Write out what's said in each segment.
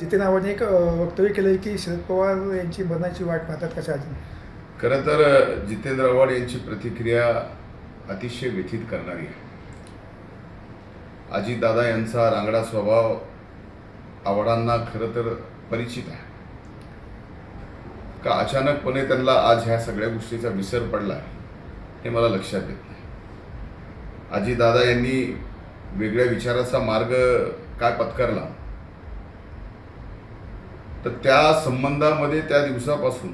जितेन आव्हाडने एक वक्तव्य केलं की शरद पवार यांची मरणाची वाट पाहतात कशा अजून खरं तर जितेंद्र आव्हाड यांची प्रतिक्रिया अतिशय व्यथित करणारी आहे. अजितदादा यांचा रांगडा स्वभाव आव्हाडांना खरं तर परिचित आहे. का अचानकपणे त्यांना आज ह्या सगळ्या गोष्टीचा विसर पडला हे मला लक्षात येत नाही. अजितदादा यांनी वेगळ्या विचाराचा मार्ग काय पत्करला? तर त्या संबंधामध्ये त्या दिवसापासून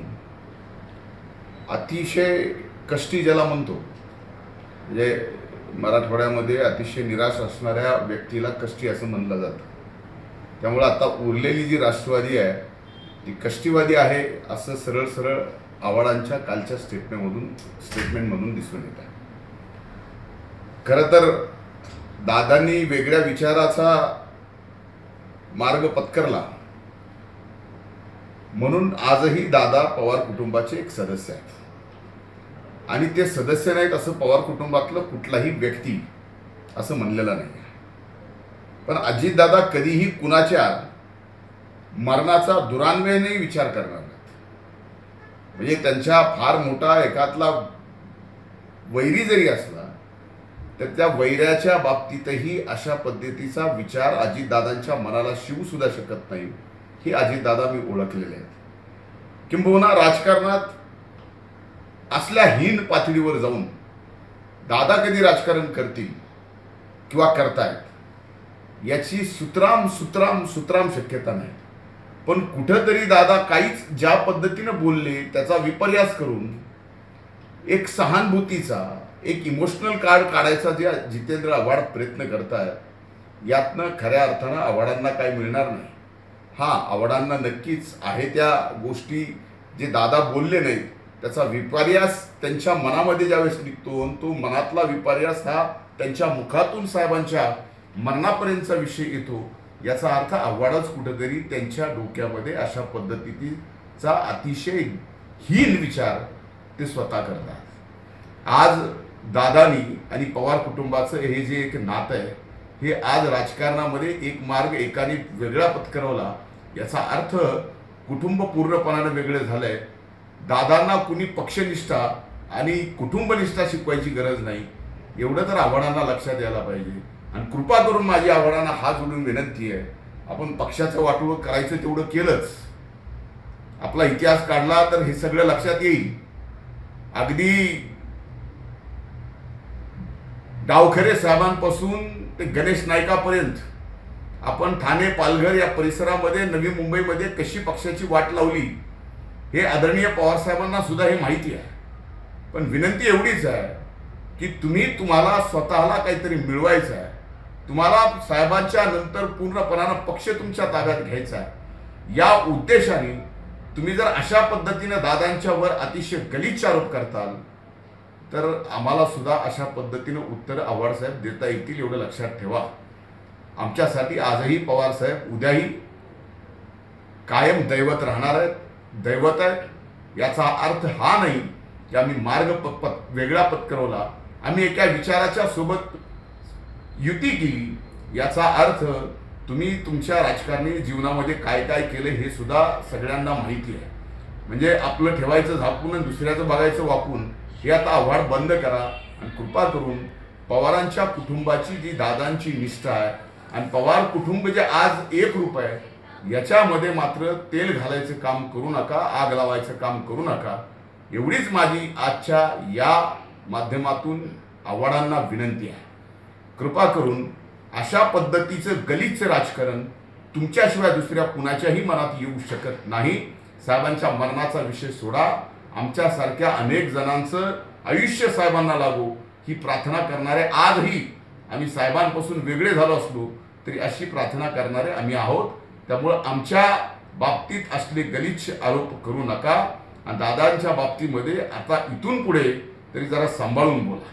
अतिशय कष्टी ज्याला म्हणतो म्हणजे मराठवाड्यामध्ये अतिशय निराश असणाऱ्या व्यक्तीला कष्टी असं म्हणलं जातं. त्यामुळं आता उरलेली जी राष्ट्रवादी आहे ती कष्टीवादी आहे असं सरळ सरळ आव्हाडांच्या कालच्या स्टेटमेंटमधून स्टेटमेंटमधून दिसून येत आहे. खरं तर दादांनी वेगळ्या विचाराचा मार्ग पत्करला. म्हणून आजही दादा पवार कुटुंबाचे एक सदस्य आहेत. आणि ते सदस्य नाहीत असं पवार कुटुंबातलं कुठलाही व्यक्ती असं म्हणलेलं नाही पण अजितदादा कधीही कुणाच्या मरणाचा दुरान्वयाने विचार करणार नाहीत. म्हणजे त्यांच्या फार मोठा एकातला वैरी जरी असला तर त्या वैऱ्याच्या बाबतीतही अशा पद्धतीचा विचार अजितदादांच्या मनाला शिवू सुद्धा शकत नाही. ही अजितदादा मी ओळखलेले आहेत. किंबहुना राजकारणात असल्या हीन पातळीवर जाऊन दादा कधी राजकारण करतील किंवा करतायत याची सुतराम सुतराम सुतराम शक्यता नाही. पण कुठंतरी दादा काहीच ज्या पद्धतीनं बोलले त्याचा विपर्यास करून एक सहानुभूतीचा एक इमोशनल कार्ड काढायचा जे जितेंद्र आव्हाड प्रयत्न करतायत यातनं खऱ्या अर्थानं आव्हाडांना काय मिळणार नाही. हा आवडांना नक्कीच आहे त्या गोष्टी जे दादा बोलले नाहीत त्याचा विपर्यास त्यांच्या मनामध्ये ज्यावेळेस निघतो आणि तो मनातला विपर्यास हा त्यांच्या मुखातून साहेबांच्या मरणापर्यंतचा विषय येतो याचा अर्थ आव्हाडच कुठेतरी त्यांच्या डोक्यामध्ये अशा पद्धतीचा अतिशय हीन विचार ते स्वतः करतात. आज दादानी आणि पवार कुटुंबाचं हे जे एक नातं आहे हे आज राजकारणामध्ये एक मार्ग एकाने वेगळा पत्करवला याचा अर्थ कुटुंब पूर्णपणाने वेगळे झालंय. दादांना कुणी पक्षनिष्ठा आणि कुटुंबनिष्ठा शिकवायची गरज नाही. एवढं तर आव्हाडांना लक्षात यायला पाहिजे. आणि कृपा करून माझी आव्हाडांना हात जोडून विनंती आहे. आपण पक्षाचं वाटोळ करायचं तेवढं केलंच. आपला इतिहास काढला तर हे सगळं लक्षात येईल. अगदी डावखरे साहेबांपासून ते गणेश नायकापर्यंत आपण ठाणे पालघर या परिसरामध्ये नवी मुंबईमध्ये कशी पक्षाची वाट लावली हे आदरणीय पवारसाहेबांना सुद्धा हे माहिती आहे. पण विनंती एवढीच आहे की तुम्ही तुम्हाला स्वतःला काहीतरी मिळवायचं आहे. तुम्हाला साहेबांच्या नंतर पूर्णपणानं पक्ष तुमच्या ताब्यात घ्यायचा आहे. या उद्देशाने तुम्ही जर अशा पद्धतीनं दादांच्यावर अतिशय गलिच्छ आरोप करताल तर आम्हाला सुद्धा अशा पद्धतीनं उत्तर आव्हाडसाहेब देता येतील एवढं लक्षात ठेवा. आमच्यासाठी आजही पवार साहेब उद्याही कायम दैवत राहणार आहेत. दैवत आहेत. याचा अर्थ हा नाही की आम्ही मार्ग प पत वेगळा पत्करवला. आम्ही एका विचाराच्या सोबत युती केली. याचा अर्थ तुम्ही तुमच्या राजकारणी जीवनामध्ये काय काय केलं हे सुद्धा सगळ्यांना माहिती आहे. म्हणजे आपलं ठेवायचं झापून आणि दुसऱ्याचं बघायचं वापून हे आता आव्हाड बंद करा आणि कृपा करून पवारांच्या कुटुंबाची जी दादांची निष्ठा आहे आणि पवार कुटुंब जे आज एक रूप आहे याच्यामध्ये मात्र तेल घालायचं काम करू नका आग लावायचं काम करू नका. एवढीच माझी आजच्या या माध्यमातून आव्हाडांना विनंती आहे. कृपा करून अशा पद्धतीचं गलिच्छ राजकारण तुमच्याशिवाय दुसऱ्या कुणाच्याही मनात येऊ शकत नाही. साहेबांच्या मरणाचा विषय सोडा. आमच्यासारख्या अनेक जणांचं आयुष्य साहेबांना लागो. ही प्रार्थना करणारे आजही आम्ही साहेबांपासून वेगळे झालो असलो तरी अशी प्रार्थना करणारे आम्ही आहोत. त्यामुळं आमच्या बाबतीत असले गलिच्छ आरोप करू नका. आणि दादांच्या बाबतीमध्ये आता इथून पुढे तरी जरा सांभाळून बोला.